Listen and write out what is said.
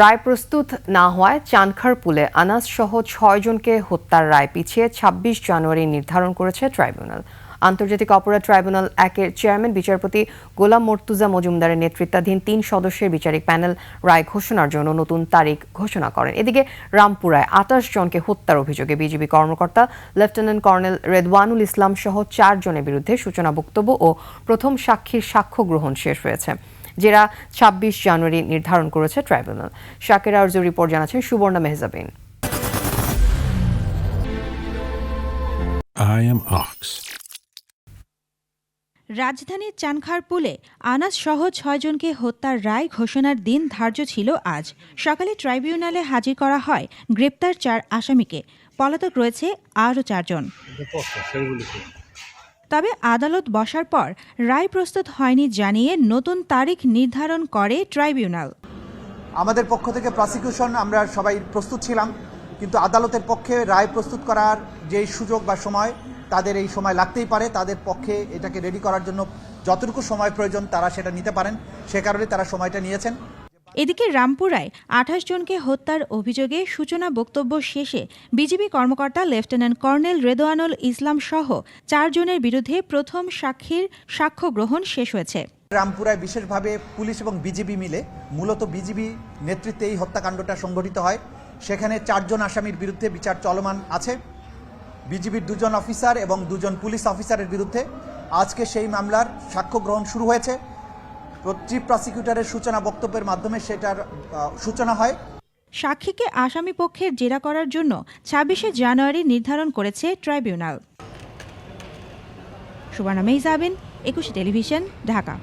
রায় প্রস্তুত না হওয়ায় চানখার পুলে আনাস সহ ছয়জনকে হত্যার রায় পিছিয়ে ছাব্বিশ জানুয়ারি নির্ধারণ করেছে ট্রাইব্যুনাল। আন্তর্জাতিক অপরাধ ট্রাইব্যুনাল একের চেয়ারম্যান, বিচারপতি গোলাম মর্তুজা মজুমদারের নেতৃত্বাধীন তিন সদস্যের বিচারিক প্যানেল রায় ঘোষণার জন্য নতুন তারিখ ঘোষণা করেন। এদিকে রামপুরায় আঠাশ জনকে হত্যার অভিযোগে বিজিবি কর্মকর্তা, লেফটেন্যান্ট কর্নেল রেদওয়ানুল ইসলাম সহ চার জনের বিরুদ্ধে সূচনা বক্তব্য ও প্রথম সাক্ষীর সাক্ষ্য গ্রহণ শেষ হয়েছে। জেরা ছাব্বিশ জানুয়ারি নির্ধারণ করেছে ট্রাইব্যুনাল। শাকের আরজু রিপোর্ট জানাচ্ছেন Suborna Mehjabin. I am Ox. রাজধানীর চানখারপুলে আনাস সহ ছয়জনকে হত্যার রায় ঘোষণার দিন ধার্য ছিল আজ। সকালে ট্রাইব্যুনালে হাজির করা হয় গ্রেপ্তার চার আসামিকে। পলাতক রয়েছে আরও চারজন। তবে আদালত বসার পর রায় প্রস্তুত হয়নি জানিয়ে নতুন তারিখ নির্ধারণ করে ট্রাইব্যুনাল। আমাদের পক্ষ থেকে প্রসিকিউশন আমরা সবাই প্রস্তুত ছিলাম, কিন্তু আদালতের পক্ষে রায় প্রস্তুত করার যে সুযোগ বা সময়, তাদের এই সময় লাগতেই পারে। তাদের পক্ষে এটাকে রেডি করার জন্য যতটুকু সময় প্রয়োজন তারা সেটা নিতে পারেন। সে কারণে তারা সময়টা নিয়েছেন। এদিকে রামপুরায় আঠাশ জনকে হত্যার অভিযোগে সূচনা বক্তব্য শেষে বিজিবি কর্মকর্তা লেফটেন্যান্ট কর্নেল রেদোয়ানুল ইসলাম সহ চারজনের বিরুদ্ধে প্রথম সাক্ষীর সাক্ষ্য গ্রহণ শেষ হয়েছে। রামপুরায় বিশেষভাবে পুলিশ এবং বিজিবি মিলে মূলত বিজিবি নেতৃত্বে এই হত্যাকাণ্ডটা সংঘটিত হয়। সেখানে চারজন আসামির বিরুদ্ধে বিচার চলমান আছে। বিজিবির দুজন অফিসার এবং দুজন পুলিশ অফিসারের বিরুদ্ধে আজকে সেই মামলার সাক্ষ্য গ্রহণ শুরু হয়েছে। চিফ প্রসিকিউটরের সূচনা বক্তব্যের মাধ্যমে সেটার সূচনা হয়। সাক্ষীকে আসামি পক্ষের জেরা করার জন্য ছাব্বিশে জানুয়ারি নির্ধারণ করেছে ট্রাইব্যুনাল। সুবর্ণা মেহজাবিন, একুশে টেলিভিশন, ঢাকা।